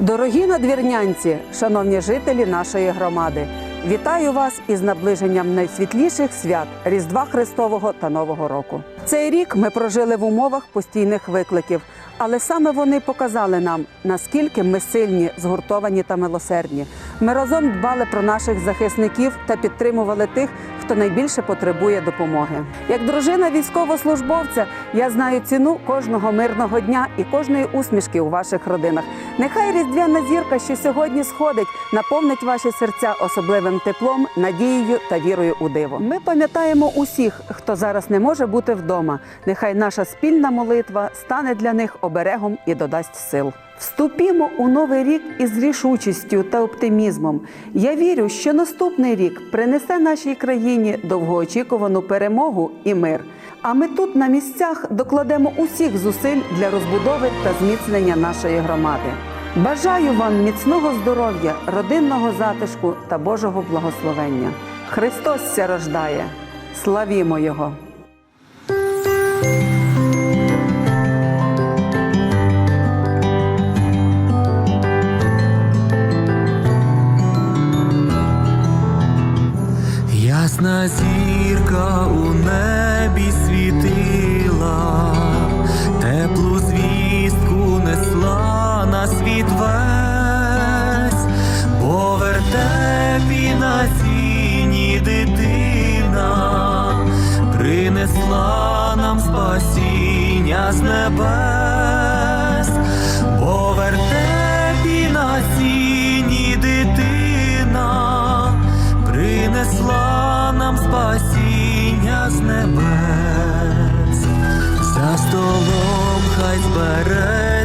Дорогі надвірнянці, шановні жителі нашої громади, вітаю вас із наближенням найсвітліших свят Різдва Христового та Нового року. Цей рік ми прожили в умовах постійних викликів, але саме вони показали нам, наскільки ми сильні, згуртовані та милосердні. Ми разом дбали про наших захисників та підтримували тих, хто найбільше потребує допомоги. Як дружина військовослужбовця, я знаю ціну кожного мирного дня і кожної усмішки у ваших родинах. Нехай різдвяна зірка, що сьогодні сходить, наповнить ваші серця особливим теплом, надією та вірою у диво. Ми пам'ятаємо усіх, хто зараз не може бути вдома. Нехай наша спільна молитва стане для них оберегом і додасть сил. Вступімо у новий рік із рішучістю та оптимізмом. Я вірю, що наступний рік принесе нашій країні довгоочікувану перемогу і мир. А ми тут на місцях докладемо усіх зусиль для розбудови та зміцнення нашої громади. Бажаю вам міцного здоров'я, родинного затишку та Божого благословення. Христос ся рождає. Славімо Його! Ясна зірка у небі світила, теплу звістку несла на світ весь, бо вертепі на сіні дитина принесла нам спасіння з небес, нам спасіння з небес, за столом хай збереться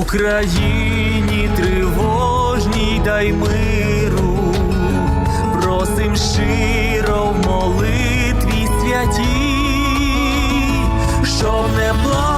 Україні тривожній дай миру, просим щиро в молитві святій, щоб не плакати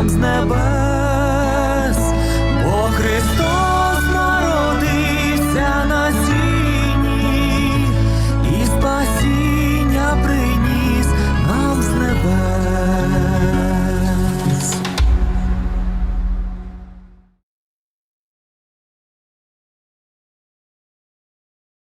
нам з небес.